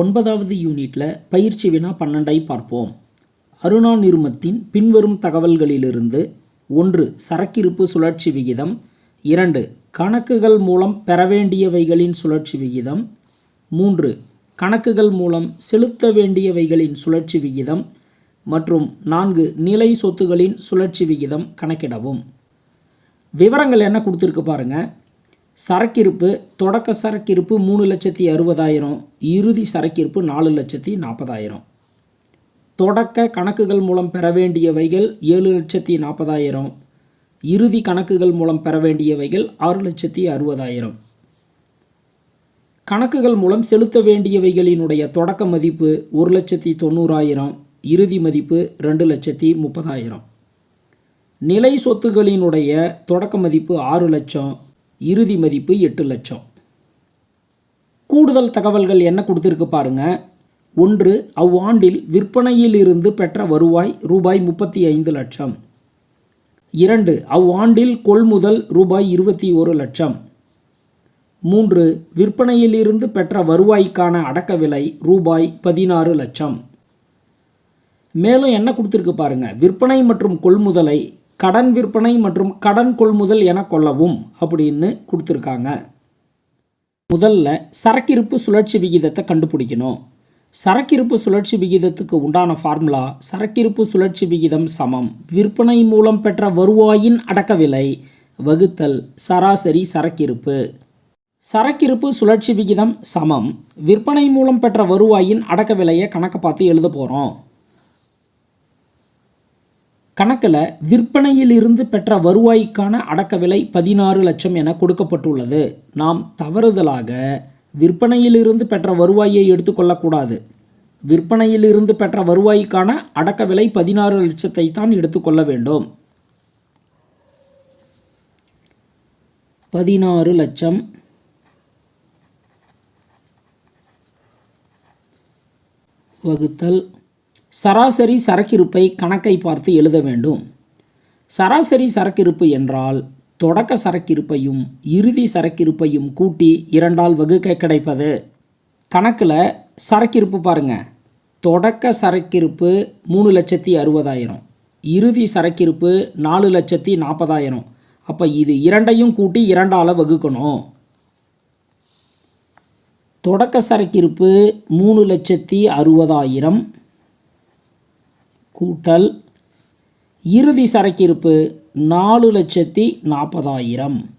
ஒன்பதாவது யூனிட்டில் பயிற்சி வினா பன்னெண்டை பார்ப்போம். அருணா நிறுமத்தின் பின்வரும் தகவல்களிலிருந்து ஒன்று சரக்கிருப்பு சுழற்சி விகிதம் இரண்டு கணக்குகள் மூலம் பெற வேண்டியவைகளின் சுழற்சி விகிதம் மூன்று கணக்குகள் மூலம் செலுத்த வேண்டியவைகளின் சுழற்சி விகிதம் மற்றும் நான்கு நிலை சொத்துகளின் சுழற்சி விகிதம் கணக்கிடவும். விவரங்கள் என்ன கொடுத்துருக்கு பாருங்கள் சரக்கிருப்பு தொடக்க சரக்கிருப்பு மூணு லட்சத்தி அறுபதாயிரம் இறுதி சரக்கிருப்பு நாலு லட்சத்தி நாற்பதாயிரம். தொடக்க கணக்குகள் மூலம் பெற வேண்டியவைகள் ஏழு லட்சத்தி நாற்பதாயிரம் இறுதி கணக்குகள் மூலம் பெற வேண்டியவைகள் ஆறு லட்சத்தி அறுபதாயிரம். கணக்குகள் மூலம் செலுத்த வேண்டியவைகளினுடைய தொடக்க மதிப்பு ஒரு லட்சத்தி தொண்ணூறாயிரம் இறுதி மதிப்பு ரெண்டு லட்சத்தி முப்பதாயிரம். நிலை சொத்துகளினுடைய தொடக்க மதிப்பு ஆறு லட்சம் இறுதி மதிப்பு எட்டு லட்சம். கூடுதல் தகவல்கள் என்ன கொடுத்துருக்கு பாருங்க. ஒன்று அவ்வாண்டில் விற்பனையில் இருந்து பெற்ற வருவாய் ரூபாய் முப்பத்தி ஐந்து லட்சம். இரண்டு அவ்வாண்டில் கொள்முதல் ரூபாய் இருபத்தி ஒரு லட்சம். மூன்று விற்பனையிலிருந்து பெற்ற வருவாய்க்கான அடக்க விலை ரூபாய் பதினாறு லட்சம். மேலும் என்ன கொடுத்துருக்கு பாருங்கள் விற்பனை மற்றும் கொள்முதலை கடன் விற்பனை மற்றும் கடன் கொள்முதல் என கொள்ளவும் அப்படின்னு கொடுத்துருக்காங்க. முதல்ல சரக்கிருப்பு சுழற்சி விகிதத்தை கண்டுபிடிக்கணும். சரக்கிருப்பு சுழற்சி விகிதத்துக்கு உண்டான ஃபார்முலா சரக்கிருப்பு சுழற்சி விகிதம் சமம். விற்பனை மூலம் பெற்ற வருவாயின் அடக்க விலை வகுத்தல் சராசரி சரக்கிருப்பு. சரக்கிருப்பு சுழற்சி விகிதம் சமம். விற்பனை மூலம் பெற்ற வருவாயின் அடக்க விலையை கணக்கு பார்த்து எழுத போகிறோம் கணக்கில் விற்பனையில் இருந்து பெற்ற வருவாய்க்கான அடக்க விலை பதினாறு லட்சம் என கொடுக்கப்பட்டுள்ளது. நாம் தவறுதலாக விற்பனையிலிருந்து பெற்ற வருவாயை எடுத்துக்கொள்ளக்கூடாது விற்பனையிலிருந்து பெற்ற வருவாய்க்கான அடக்க விலை பதினாறு லட்சத்தை தான் எடுத்துக்கொள்ள வேண்டும். பதினாறு லட்சம். வகுத்தல் சராசரி சரக்கிருப்பை கணக்கை பார்த்து எழுத வேண்டும். சராசரி சரக்கிருப்பு என்றால் தொடக்க சரக்கிருப்பையும் இறுதி சரக்கிருப்பையும் கூட்டி இரண்டால் வகுக்க கிடைப்பது. கணக்கில் சரக்கிருப்பு பாருங்க. தொடக்க சரக்கிருப்பு மூணு லட்சத்தி அறுபதாயிரம். இறுதி சரக்கிருப்பு நாலு லட்சத்தி நாற்பதாயிரம் அப்போ இது இரண்டையும் கூட்டி இரண்டால் வகுக்கணும். தொடக்க சரக்கிருப்பு மூணு லட்சத்தி அறுபதாயிரம். கூட்டல் இறுதி சரக்கிருப்பு நாலு லட்சத்தி நாற்பதாயிரம்.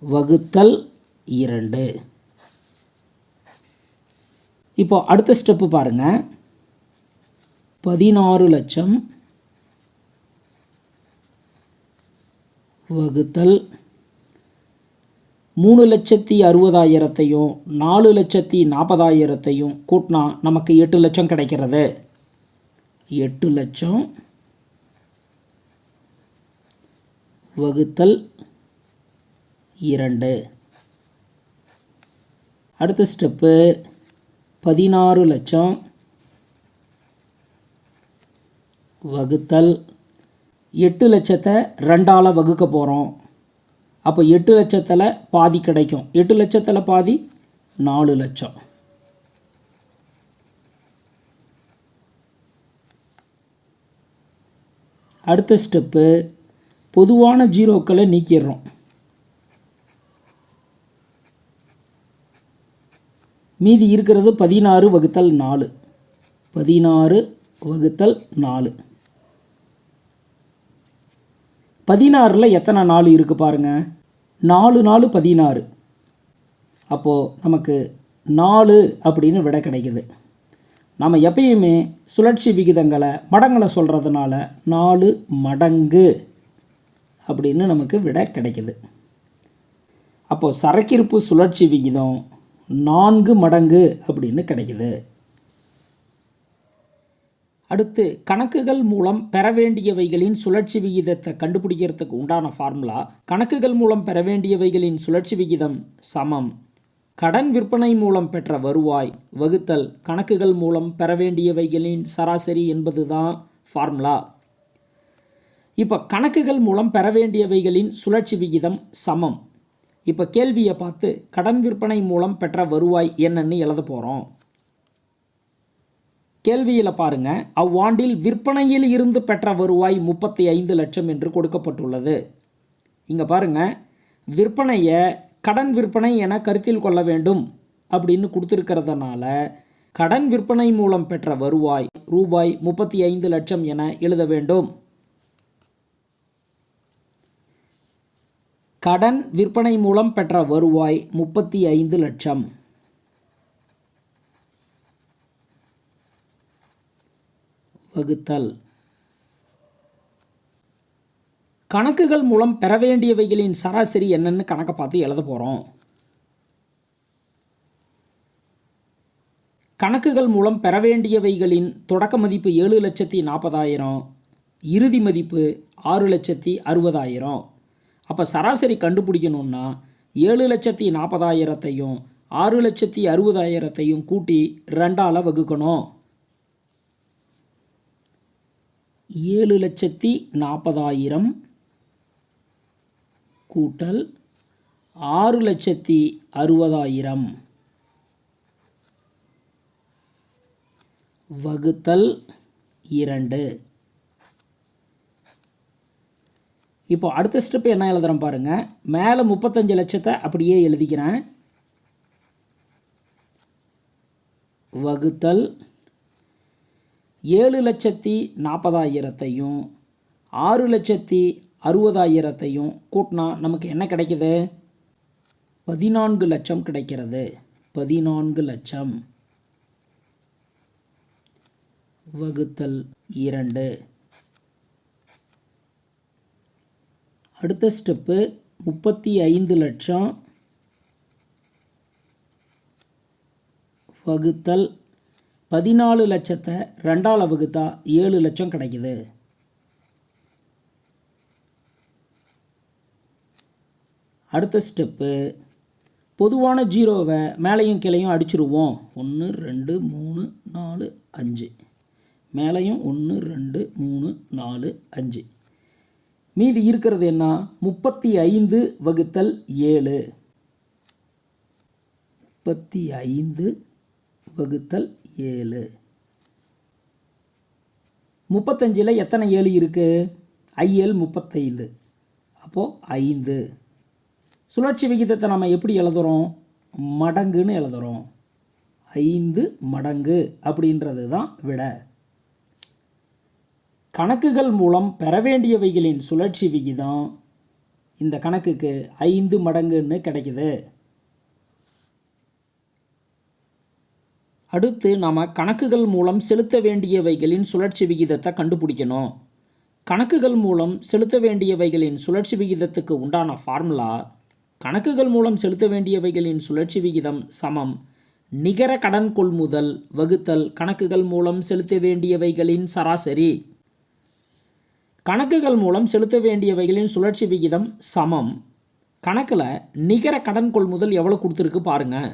வகுத்தல் இரண்டு. இப்போ அடுத்த ஸ்டெப்பு பாருங்க. பதினாறு லட்சம் வகுத்தல் மூணு லட்சத்தி அறுபதாயிரத்தையும் நாலு லட்சத்தி நாற்பதாயிரத்தையும் கூட்டினா நமக்கு எட்டு லட்சம் கிடைக்கிறது. எட்டு லட்சம் வகுத்தல் இரண்டு. அடுத்த ஸ்டெப்பு பதினாறு லட்சம் வகுத்தல் எட்டு லட்சத்தை ரெண்டால் வகுக்க போகிறோம் அப்போ எட்டு லட்சத்தில் பாதி கிடைக்கும். எட்டு லட்சத்தில் பாதி நாலு லட்சம். அடுத்த ஸ்டெப்பு பொதுவான ஜீரோக்களை நீக்கிடுறோம். மீதி இருக்கிறது பதினாறு வகுத்தல் நாலு. பதினாறு வகுத்தல் நாலு. பதினாறில் எத்தனை நாள் இருக்குது பாருங்கள் நாலு நாலு பதினாறு. அப்போது நமக்கு நாலு அப்படின்னு விடை கிடைக்குது. நம்ம எப்பயுமே சுழற்சி விகிதங்களை மடங்களை சொல்கிறதுனால நாலு மடங்கு அப்படின்னு நமக்கு விடை கிடைக்குது. அப்போது சரக்கிருப்பு சுழற்சி விகிதம் நான்கு மடங்கு அப்படின்னு கிடைக்குது. அடுத்து கணக்குகள் மூலம் பெற வேண்டியவைகளின் சுழற்சி விகிதத்தை கண்டுபிடிக்கிறதுக்கு உண்டான ஃபார்முலா கணக்குகள் மூலம் பெற வேண்டியவைகளின் சுழற்சி விகிதம் சமம். கடன் விற்பனை மூலம் பெற்ற வருவாய் வகுத்தல் கணக்குகள் மூலம் பெற வேண்டியவைகளின் சராசரி என்பது தான் ஃபார்முலா இப்போ கணக்குகள் மூலம் பெற வேண்டியவைகளின் சுழற்சி விகிதம் சமம். இப்போ கேள்வியை பார்த்து கடன் விற்பனை மூலம் பெற்ற வருவாய் என்னன்னு எழுத போகிறோம் கேள்வியில் பாருங்க. அவ்வாண்டில் விற்பனையில் இருந்து பெற்ற வருவாய் முப்பத்தி ஐந்து லட்சம் என்று கொடுக்கப்பட்டுள்ளது. இங்கே பாருங்க. விற்பனையை கடன் விற்பனை என கருத்தில் கொள்ள வேண்டும் அப்படின்னு கொடுத்துருக்கிறதுனால கடன் விற்பனை மூலம் பெற்ற வருவாய் ரூபாய் முப்பத்தி ஐந்து லட்சம் என எழுத வேண்டும். கடன் விற்பனை மூலம் பெற்ற வருவாய் முப்பத்தி ஐந்து லட்சம். வகுத்தல். கணக்குகள் மூலம் பெற வேண்டியவைகளின் சராசரி என்னென்னு கணக்கை பார்த்து எழுத போகிறோம் கணக்குகள் மூலம் பெற வேண்டியவைகளின் தொடக்க மதிப்பு ஏழு லட்சத்தி நாற்பதாயிரம் இறுதி மதிப்பு ஆறு லட்சத்தி அறுபதாயிரம். அப்போ சராசரி கண்டுபிடிக்கணும்னா ஏழு லட்சத்தி நாற்பதாயிரத்தையும் ஆறு லட்சத்தி அறுபதாயிரத்தையும் கூட்டி ரெண்டால் வகுக்கணும். ஏழு லட்சத்தி நாற்பதாயிரம் கூட்டல் ஆறு லட்சத்தி அறுபதாயிரம். வகுத்தல் இரண்டு. இப்போ அடுத்த ஸ்டெப் என்ன எழுதுகிறோம் பாருங்கள் மேலே முப்பத்தஞ்சு லட்சத்தை அப்படியே எழுதிக்கிறேன். வகுத்தல் ஏழு லட்சத்தி நாற்பதாயிரத்தையும் ஆறு லட்சத்தி அறுபதாயிரத்தையும் கூட்டினா நமக்கு என்ன கிடைக்குது? பதினான்கு லட்சம் கிடைக்கிறது. பதினான்கு லட்சம். வகுத்தல் இரண்டு. அடுத்த ஸ்டெப்பு முப்பத்தி ஐந்து லட்சம். வகுத்தல் பதினாலு லட்சத்தை ரெண்டால் வகுத்தா ஏழு லட்சம் கிடைக்குது. அடுத்த ஸ்டெப்பு. பொதுவான ஜீரோவை மேலையும் கீழையும் அடிச்சிருவோம். ஒன்று ரெண்டு மூணு நாலு அஞ்சு. மேலையும் ஒன்று ரெண்டு மூணு நாலு அஞ்சு. மீதி இருக்கிறது என்ன? முப்பத்தி ஐந்து வகுத்தல் ஏழு. முப்பத்தி ஐந்து வகுத்தல் ஏழு. முப்பத்தஞ்சில் எத்தனை ஏழு இருக்குது ஐஏழு முப்பத்தைந்து. அப்போது ஐந்து. சுழற்சி விகிதத்தை நம்ம எப்படி எழுதுகிறோம் மடங்குன்னு எழுதுகிறோம் ஐந்து மடங்கு அப்படின்றது தான் விட. கணக்குகள் மூலம் பெற வேண்டியவைகளின் சுழற்சி விகிதம் இந்த கணக்குக்கு ஐந்து மடங்குன்னு கிடைக்குது. அடுத்து நாம் கணக்குகள் மூலம் செலுத்த வேண்டியவைகளின் சுழற்சி விகிதத்தை கண்டுபிடிக்கணும். கணக்குகள் மூலம் செலுத்த வேண்டியவைகளின் சுழற்சி விகிதத்துக்கு உண்டான ஃபார்முலா கணக்குகள் மூலம் செலுத்த வேண்டியவைகளின் சுழற்சி விகிதம் சமம். நிகர கடன் கொள்முதல் வகுத்தல் கணக்குகள் மூலம் செலுத்த வேண்டியவைகளின் சராசரி. கணக்குகள் மூலம் செலுத்த வேண்டியவைகளின் சுழற்சி விகிதம் சமம். கணக்கில் நிகர கடன் கொள்முதல் எவ்வளோ கொடுத்துருக்கு பாருங்கள்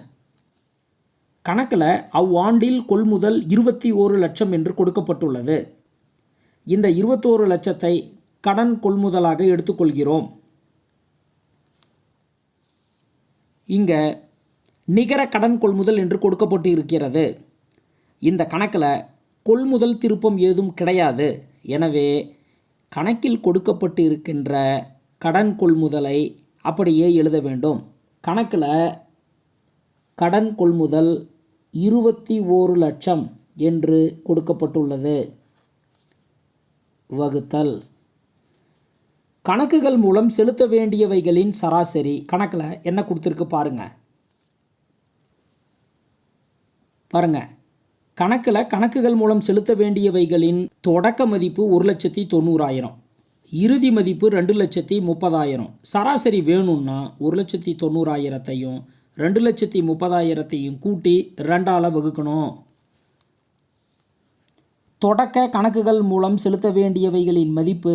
கணக்கில் அவ்வாண்டில் கொள்முதல் இருபத்தி ஓரு லட்சம் என்று கொடுக்கப்பட்டுள்ளது. இந்த இருபத்தோரு லட்சத்தை கடன் கொள்முதலாக எடுத்துக்கொள்கிறோம். இங்கே நிகர கடன் கொள்முதல் என்று கொடுக்கப்பட்டு இருக்கிறது இந்த கணக்கில் கொள்முதல் திருப்பம் ஏதும் கிடையாது. எனவே கணக்கில் கொடுக்கப்பட்டு இருக்கின்ற கடன் கொள்முதலை அப்படியே எழுத வேண்டும். கணக்கில் கடன் கொள்முதல் இருபத்தி ஓரு லட்சம் என்று கொடுக்கப்பட்டுள்ளது. வகுத்தல். கணக்குகள் மூலம் செலுத்த வேண்டியவைகளின் சராசரி கணக்கில் என்ன கொடுத்துருக்கு பாருங்க. பாருங்க. கணக்கில் கணக்குகள் மூலம் செலுத்த வேண்டியவைகளின் தொடக்க மதிப்பு ஒரு லட்சத்தி தொண்ணூறாயிரம். இறுதி மதிப்பு ரெண்டு லட்சத்தி முப்பதாயிரம். சராசரி வேணும்னா ஒரு லட்சத்தி தொண்ணூறாயிரத்தையும் ரெண்டு லட்சத்தி முப்பதாயிரத்தையும் கூட்டி ரெண்டால் வகுக்கணும். தொடக்க கணக்குகள் மூலம் செலுத்த வேண்டியவைகளின் மதிப்பு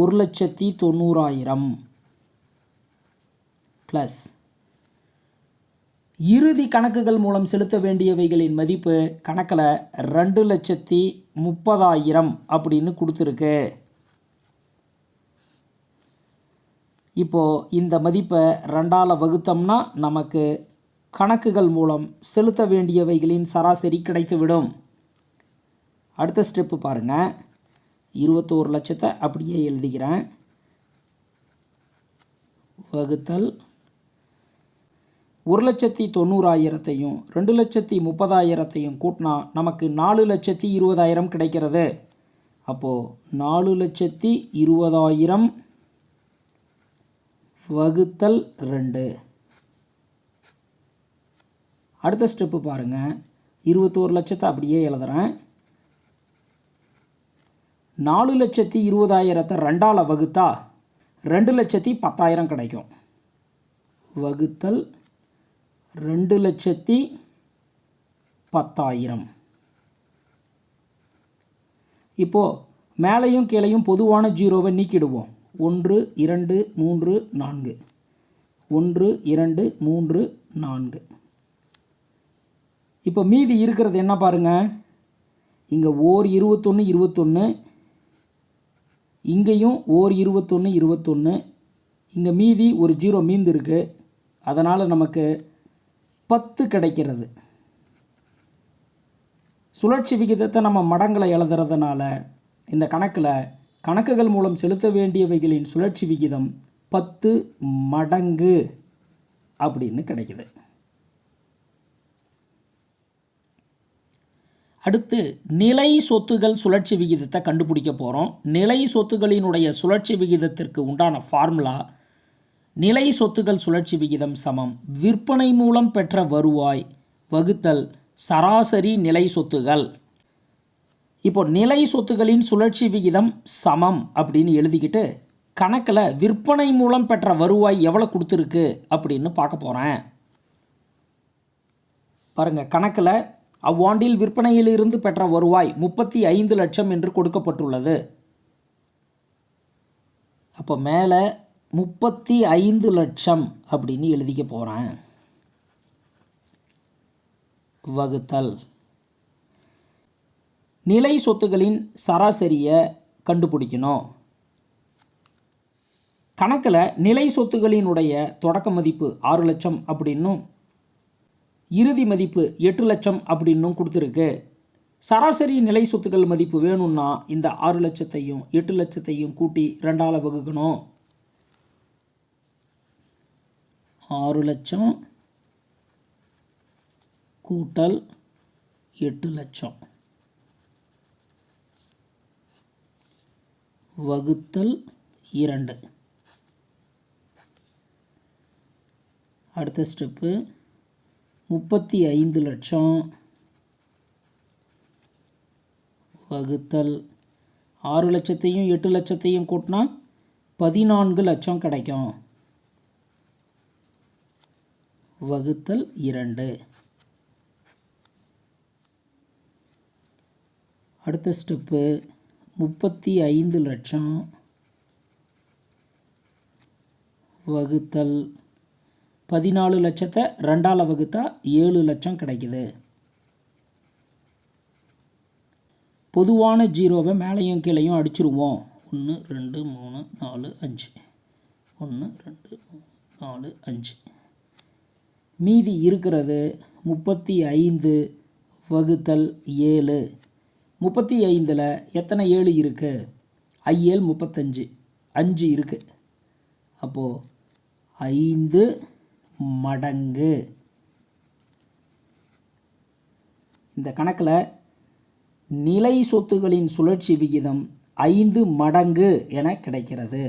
ஒரு லட்சத்தி தொண்ணூறாயிரம் ப்ளஸ் இறுதி கணக்குகள் மூலம் செலுத்த வேண்டியவைகளின் மதிப்பு கணக்கில் ரெண்டு லட்சத்தி முப்பதாயிரம் அப்படின்னு கொடுத்துருக்கு. இப்போது இந்த மதிப்பை ரெண்டால் வகுத்தோம்னா நமக்கு கணக்குகள் மூலம் செலுத்த வேண்டியவைகளின் சராசரி கிடைத்துவிடும். அடுத்த ஸ்டெப்பு பாருங்கள் இருபத்தோரு லட்சத்தை அப்படியே எழுதிக்கிறேன் வகுத்தல் ஒரு லட்சத்தி தொண்ணூறாயிரத்தையும் ரெண்டு லட்சத்தி முப்பதாயிரத்தையும் கூட்டினா நமக்கு நாலு லட்சத்தி இருபதாயிரம் கிடைக்கிறது. அப்போது நாலு லட்சத்தி இருபதாயிரம் வகுத்தல் ரெண்டு. அடுத்த ஸ்டெப்பு பாருங்கள் இருபத்தோரு லட்சத்தை அப்படியே எழுதுகிறேன் நாலு லட்சத்தி இருபதாயிரத்தை ரெண்டால் வகுத்தா ரெண்டு லட்சத்தி பத்தாயிரம் கிடைக்கும். வகுத்தல் ரெண்டு லட்சத்தி பத்தாயிரம். இப்போது மேலையும் கீழையும் பொதுவான ஜீரோவை நீக்கிடுவோம். ஒன்று இரண்டு மூன்று நான்கு. ஒன்று இரண்டு மூன்று நான்கு. இப்போ மீதி இருக்கிறது என்ன பாருங்கள் இங்கே ஓர் இருபத்தொன்று இருபத்தொன்று இங்கேயும் ஓர் இருபத்தொன்று இருபத்தொன்று இங்கே மீதி ஒரு ஜீரோ மீந்துருக்கு. அதனால் நமக்கு பத்து கிடைக்கிறது. சுழற்சி விகிதத்தை நம்ம மடங்களை எழுதுறதுனால இந்த கணக்கில் கணக்குகள் மூலம் செலுத்த வேண்டியவைகளின் சுழற்சி விகிதம் பத்து மடங்கு அப்படின்னு கிடைக்குது. அடுத்து நிலை சொத்துகள் சுழற்சி விகிதத்தை கண்டுபிடிக்க போகிறோம் நிலை சொத்துகளினுடைய சுழற்சி விகிதத்திற்கு உண்டான ஃபார்முலா நிலை சொத்துகள் சுழற்சி விகிதம் சமம். விற்பனை மூலம் பெற்ற வருவாய் வகுத்தல் சராசரி நிலை சொத்துகள். இப்போ நிலை சொத்துகளின் சுழற்சி விகிதம் சமம் அப்படின்னு எழுதிக்கிட்டு கணக்கில் விற்பனை மூலம் பெற்ற வருவாய் எவ்வளோ கொடுத்துருக்கு அப்படின்னு பார்க்க போகிறேன் பாருங்கள் கணக்கில் அவ்வாண்டில் விற்பனையிலிருந்து பெற்ற வருவாய் முப்பத்தி ஐந்து லட்சம் என்று கொடுக்கப்பட்டுள்ளது. அப்போ மேலே முப்பத்தி ஐந்து லட்சம் அப்படின்னு எழுதிக்க போகிறேன் வகுத்தல் நிலை சொத்துகளின் சராசரியை கண்டுபிடிக்கணும். கணக்கில் நிலை சொத்துகளினுடைய தொடக்க மதிப்பு ஆறு லட்சம் அப்படின்னும் இறுதி மதிப்பு எட்டு லட்சம் அப்படின்னும் கொடுத்துருக்கு. சராசரி நிலை சொத்துக்கள் மதிப்பு வேணும்னா இந்த ஆறு லட்சத்தையும் எட்டு லட்சத்தையும் கூட்டி ரெண்டால் வகுக்கணும். ஆறு லட்சம் கூட்டல் எட்டு லட்சம். வகுத்தல் இரண்டு. அடுத்த ஸ்டெப்பு. முப்பத்தி ஐந்து லட்சம். வகுத்தல் ஆறு லட்சத்தையும் எட்டு லட்சத்தையும் கூட்டினா பதினான்கு லட்சம் கிடைக்கும். வகுத்தல் இரண்டு. அடுத்த ஸ்டெப்பு. முப்பத்தி ஐந்து லட்சம் வகுத்தல் பதினாலு லட்சத்தை ரெண்டால் வகுத்தா ஏழு லட்சம் கிடைக்குது. பொதுவான ஜீரோவை மேலேயும் கீழையும் அடிச்சிருவோம். ஒன்று ரெண்டு மூணு நாலு அஞ்சு. ஒன்று ரெண்டு மூணு நாலு அஞ்சு. மீதி இருக்கிறது முப்பத்தி ஐந்து வகுத்தல் ஏழு. முப்பத்தி ஐந்தில் எத்தனை ஏழு இருக்குது ஐஏழு முப்பத்தஞ்சு. அஞ்சு இருக்குது அப்போது ஐந்து மடங்கு. இந்த கணக்கில் நிலை சொத்துகளின் சுழற்சி விகிதம் ஐந்து மடங்கு என கிடைக்கிறது.